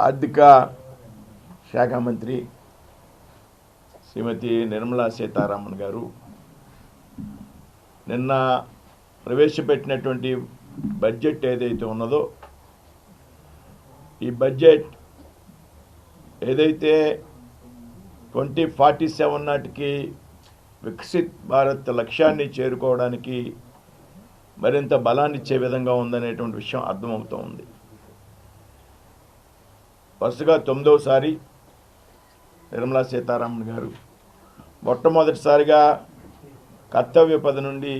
ఆర్థిక శాఖ మంత్రి శ్రీమతి నిర్మలా సీతారామన్ గారు నిన్న ప్రవేశపెట్టినటువంటి బడ్జెట్ ఏదైతే ఉన్నదో ఈ బడ్జెట్ ఏదైతే ట్వంటీ ఫార్టీ సెవెన్ నాటికి వికసిత్ భారత్ లక్ష్యాన్ని చేరుకోవడానికి మరింత బలాన్ని ఇచ్చే విధంగా ఉందనేటువంటి విషయం అర్థమవుతూ ఉంది వరుసగా తొమ్మిదవసారి నిర్మలా సీతారామన్ గారు. మొట్టమొదటిసారిగా కర్తవ్య పద నుండి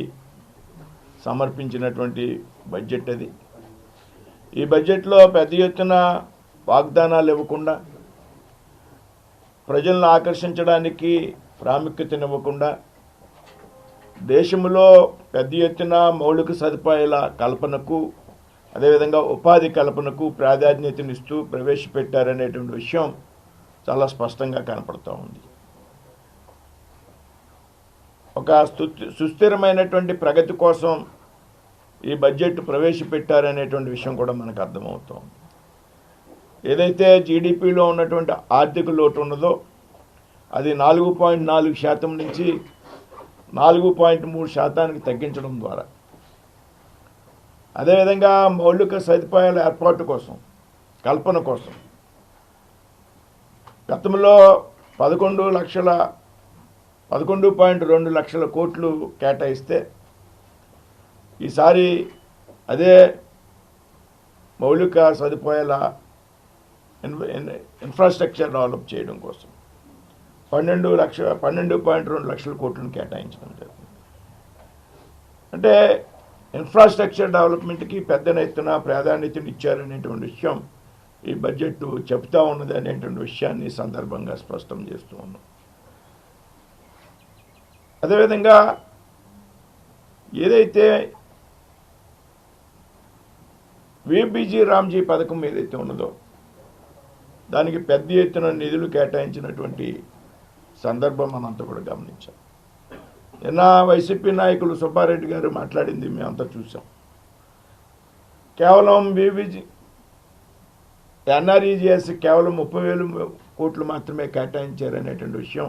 సమర్పించినటువంటి బడ్జెట్ అది. ఈ బడ్జెట్లో పెద్ద ఎత్తున వాగ్దానాలు ఇవ్వకుండా ప్రజలను ఆకర్షించడానికి ప్రాముఖ్యతనివ్వకుండా దేశంలో పెద్ద ఎత్తున మౌలిక సదుపాయాల కల్పనకు అదేవిధంగా ఉపాధి కల్పనకు ప్రాధాన్యతనిస్తూ ప్రవేశపెట్టారనేటువంటి విషయం చాలా స్పష్టంగా కనపడుతూ ఉంది. ఒక సుస్థిరమైనటువంటి ప్రగతి కోసం ఈ బడ్జెట్ ప్రవేశపెట్టారనేటువంటి విషయం కూడా మనకు అర్థమవుతోంది ఏదైతే జీడిపిలో ఉన్నటువంటి ఆర్థిక లోటు ఉన్నదో అది నాలుగు పాయింట్ నాలుగు శాతం నుంచి నాలుగు పాయింట్ మూడు శాతానికి తగ్గించడం ద్వారా అదేవిధంగా మౌలిక సదుపాయాల ఏర్పాటు కోసం కల్పన కోసం. గతంలో పదకొండు లక్షల పదకొండు పాయింట్ రెండు లక్షల కోట్లు కేటాయిస్తే ఈసారి అదే మౌలిక సదుపాయాల ఇన్ఫ్రాస్ట్రక్చర్ డెవలప్ చేయడం కోసం పన్నెండు లక్ష పన్నెండు పాయింట్ రెండు లక్షల కోట్లను కేటాయించడం జరిగింది అంటే ఇన్ఫ్రాస్ట్రక్చర్ డెవలప్మెంట్కి పెద్ద ఎత్తున ప్రాధాన్యతను ఇచ్చారనేటువంటి విషయం ఈ బడ్జెట్ చెప్తా ఉన్నది అనేటువంటి విషయాన్ని ఈ సందర్భంగా స్పష్టం చేస్తూ ఉన్నాం. అదేవిధంగా ఏదైతే విబీజీ రామ్జీ పథకం ఏదైతే ఉన్నదో దానికి పెద్ద ఎత్తున నిధులు కేటాయించినటువంటి సందర్భం మనంతా కూడా గమనించాం నిన్న వైసీపీ నాయకులు సుబ్బారెడ్డి గారు మాట్లాడింది మేమంతా చూసాం. కేవలం బీబీజీ ఎన్ఆర్ఈజిఎస్ కేవలం ముప్పై వేలు కోట్లు మాత్రమే కేటాయించారనేటువంటి విషయం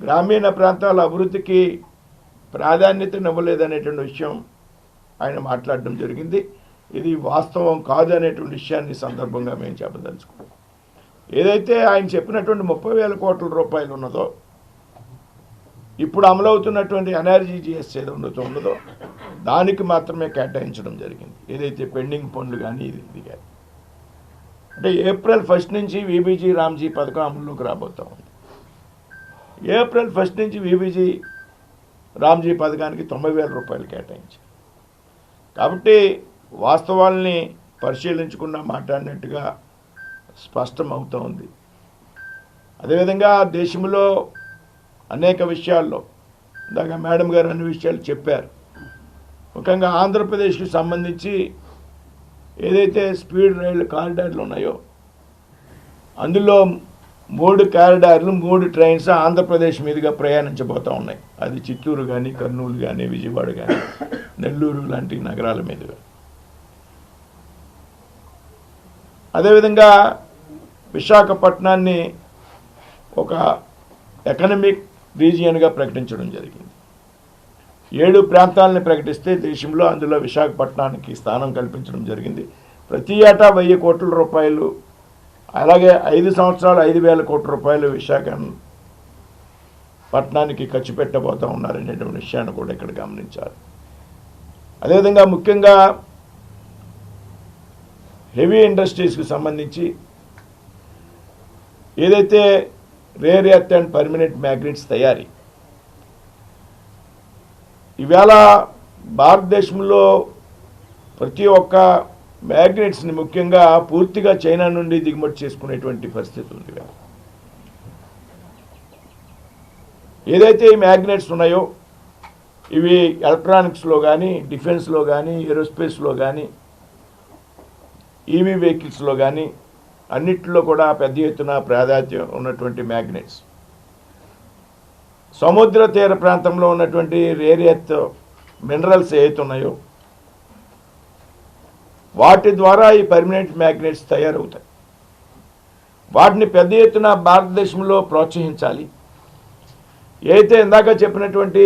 గ్రామీణ ప్రాంతాల అభివృద్ధికి ప్రాధాన్యతనివ్వలేదనేటువంటి విషయం ఆయన మాట్లాడడం జరిగింది. ఇది వాస్తవం కాదు అనేటువంటి విషయాన్ని సందర్భంగా మేము చెప్పదలుచుకున్నాం. ఏదైతే ఆయన చెప్పినటువంటి ముప్పై వేల కోట్ల రూపాయలు ఉన్నదో ఇప్పుడు అమలవుతున్నటువంటి ఎన్ఆర్జీజీఎస్ ఏదో ఉండదు ఉండదో. దానికి మాత్రమే కేటాయించడం జరిగింది. ఏదైతే పెండింగ్ పనులు కానీ ఇది ఇది కానీ అంటే ఏప్రిల్ ఫస్ట్ నుంచి విబీజీ రామ్జీ పథకం అమల్లోకి రాబోతా ఉంది. ఏప్రిల్ ఫస్ట్ నుంచి విబీజీ రామ్జీ పథకానికి తొంభై వేల రూపాయలు కేటాయించారు. కాబట్టి వాస్తవాల్ని పరిశీలించకుండా మాట్లాడినట్టుగా స్పష్టం అవుతూ ఉంది. అదేవిధంగా దేశంలో అనేక విషయాల్లో. ఇందాక మేడం గారు అన్ని విషయాలు చెప్పారు. ముఖ్యంగా ఆంధ్రప్రదేశ్కి సంబంధించి ఏదైతే స్పీడ్ రైలు కారిడార్లు ఉన్నాయో అందులో మూడు కారిడార్లు మూడు ట్రైన్స్ ఆంధ్రప్రదేశ్ మీదుగా ప్రయాణించబోతూ ఉన్నాయి. అది చిత్తూరు కానీ కర్నూలు కానీ విజయవాడ కానీ నెల్లూరు లాంటి నగరాల మీదుగా. అదేవిధంగా విశాఖపట్నాన్ని ఒక ఎకనమిక్ రీజియన్గా ప్రకటించడం జరిగింది. ఏడు ప్రాంతాలను ప్రకటిస్తే దేశంలో అందులో విశాఖపట్నానికి స్థానం కల్పించడం జరిగింది. ప్రతి ఏటా వెయ్యి కోట్ల రూపాయలు అలాగే ఐదు సంవత్సరాలు ఐదు వేల కోట్ల రూపాయలు విశాఖ పట్టణానికి ఖర్చు పెట్టబోతూ ఉన్నారనేటువంటి విషయాన్ని కూడా ఇక్కడ గమనించాలి అదేవిధంగా ముఖ్యంగా హెవీ ఇండస్ట్రీస్కి సంబంధించి ఏదైతే rare earth and permanent magnets తయారీ. ఇవాళ భారతదేశంలో ప్రతి ఒక్క మ్యాగ్నెట్స్ని ముఖ్యంగా పూర్తిగా చైనా నుండి దిగుమతి చేసుకునేటువంటి పరిస్థితి ఉంది ఇవాళ. ఏదైతే ఈ మ్యాగ్నెట్స్ ఉన్నాయో ఇవి ఎలక్ట్రానిక్స్లో కానీ డిఫెన్స్లో కానీ ఏరోస్పేస్లో కానీ ఈవీ వెహికల్స్లో కానీ అన్నిటిలో కూడా పెద్ద ఎత్తున ప్రాధాన్యత ఉన్నటువంటి మ్యాగ్నెట్స్. సముద్ర తీర ప్రాంతంలో ఉన్నటువంటి రేరియత్ మినరల్స్ ఏతున్నాయో వాటి ద్వారా ఈ పర్మనెంట్ మ్యాగ్నెట్స్ తయారవుతాయి. వాటిని పెద్ద ఎత్తున భారతదేశంలో ప్రోత్సహించాలి. అయితే ఇందాక చెప్పినటువంటి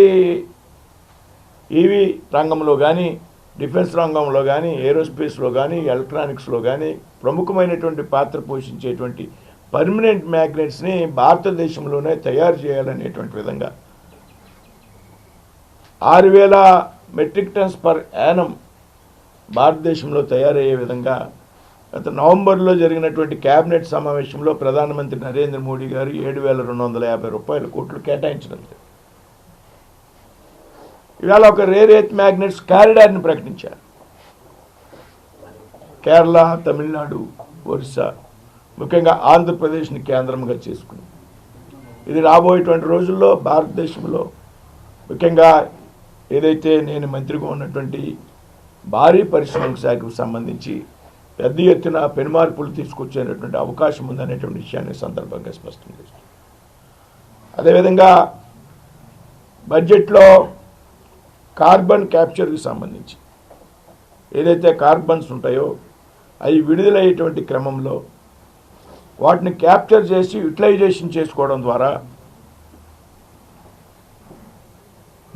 ఈవీ రంగంలో కానీ డిఫెన్స్ రంగంలో కానీ ఏరోస్పేస్లో కానీ ఎలక్ట్రానిక్స్లో కానీ ప్రముఖమైనటువంటి పాత్ర పోషించేటువంటి పర్మనెంట్ మ్యాగ్నెట్స్ని భారతదేశంలోనే తయారు చేయాలనేటువంటి విధంగా. ఆరు వేల మెట్రిక్ టన్స్ పర్ యానం భారతదేశంలో తయారయ్యే విధంగా గత నవంబర్లో జరిగినటువంటి కేబినెట్ సమావేశంలో ప్రధానమంత్రి నరేంద్ర మోడీ గారు ఏడు వేల రెండు వందల యాభై రూపాయల కోట్లు కేటాయించడం ఇవాళ ఒక రేర్ ఎయిత్ మ్యాగ్నెట్స్ కారిడార్ని ప్రకటించారు. కేరళ తమిళనాడు ఒరిస్సా ముఖ్యంగా ఆంధ్రప్రదేశ్ని కేంద్రంగా చేసుకుని ఇది రాబోయేటువంటి రోజుల్లో భారతదేశంలో ముఖ్యంగా ఏదైతే నేను మంత్రిగా ఉన్నటువంటి భారీ పరిశ్రమల శాఖకు సంబంధించి పెద్ద ఎత్తున పెనుమార్పులు తీసుకొచ్చేటటువంటి అవకాశం ఉందనేటువంటి విషయాన్ని సందర్భంగా స్పష్టం చేస్తుంది. అదేవిధంగా బడ్జెట్లో కార్బన్ క్యాప్చర్కి సంబంధించి. ఏదైతే కార్బన్స్ ఉంటాయో అవి విడుదలయ్యేటువంటి క్రమంలో వాటిని క్యాప్చర్ చేసి యూటిలైజేషన్ చేసుకోవడం ద్వారా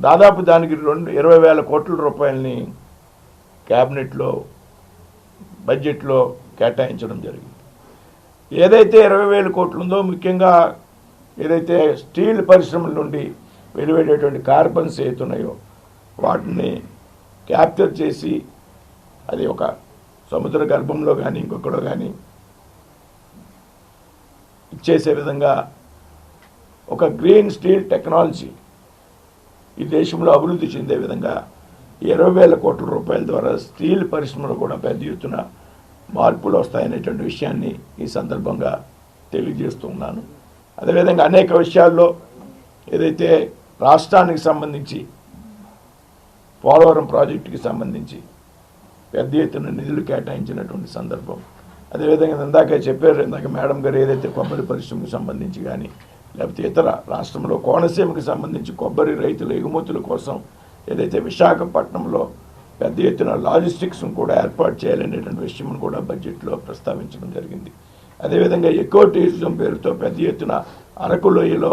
దాదాపు దానికి రెండు ఇరవై వేల కోట్ల రూపాయలని క్యాబినెట్లో బడ్జెట్లో కేటాయించడం జరిగింది. ఏదైతే ఇరవై వేల కోట్లు ఉందో ముఖ్యంగా ఏదైతే స్టీల్ పరిశ్రమల నుండి వెలువడేటువంటి కార్బన్స్ ఏతున్నాయో వాటిని క్యాప్చర్ చేసి అది ఒక సముద్ర గర్భంలో కానీ ఇంకొకడో కానీ ఇచ్చేసే విధంగా ఒక గ్రీన్ స్టీల్ టెక్నాలజీ ఈ దేశంలో అభివృద్ధి చెందే విధంగా ఇరవై వేల కోట్ల రూపాయల ద్వారా స్టీల్ పరిశ్రమలో కూడా పెద్ద ఎత్తున మార్పులు వస్తాయనేటువంటి విషయాన్ని ఈ సందర్భంగా తెలియజేస్తూ ఉన్నాను. అదేవిధంగా అనేక విషయాల్లో ఏదైతే రాష్ట్రానికి సంబంధించి పోలవరం ప్రాజెక్టుకి సంబంధించి పెద్ద ఎత్తున నిధులు కేటాయించినటువంటి సందర్భం. అదేవిధంగా ఇందాక చెప్పారు ఇందాక మేడం గారు ఏదైతే కొబ్బరి పరిశ్రమకు సంబంధించి కానీ లేకపోతే ఇతర రాష్ట్రంలో కోనసీమకి సంబంధించి కొబ్బరి రైతుల ఎగుమతుల కోసం ఏదైతే విశాఖపట్నంలో పెద్ద ఎత్తున లాజిస్టిక్స్ను కూడా ఏర్పాటు చేయాలనేటువంటి విషయం కూడా బడ్జెట్లో ప్రస్తావించడం జరిగింది. అదేవిధంగా ఎకో టూరిజం పేరుతో పెద్ద ఎత్తున అరకు లోయలో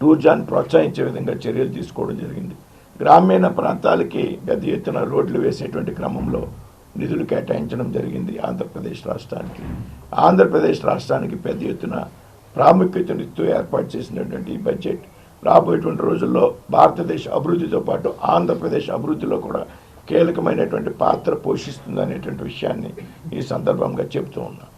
టూరిజాన్ని ప్రోత్సహించే విధంగా చర్యలు తీసుకోవడం జరిగింది. గ్రామీణ ప్రాంతాలకి పెద్ద ఎత్తున రోడ్లు వేసేటువంటి క్రమంలో నిధులు కేటాయించడం జరిగింది ఆంధ్రప్రదేశ్ రాష్ట్రానికి. ఆంధ్రప్రదేశ్ రాష్ట్రానికి పెద్ద ఎత్తున ప్రాముఖ్యతనిస్తూ ఏర్పాటు చేసినటువంటి ఈ బడ్జెట్. రాబోయేటువంటి రోజుల్లో భారతదేశ అభివృద్ధితో పాటు ఆంధ్రప్రదేశ్ అభివృద్ధిలో కూడా కీలకమైనటువంటి పాత్ర పోషిస్తుంది అనేటువంటి విషయాన్ని ఈ సందర్భంగా చెబుతూ ఉన్నాను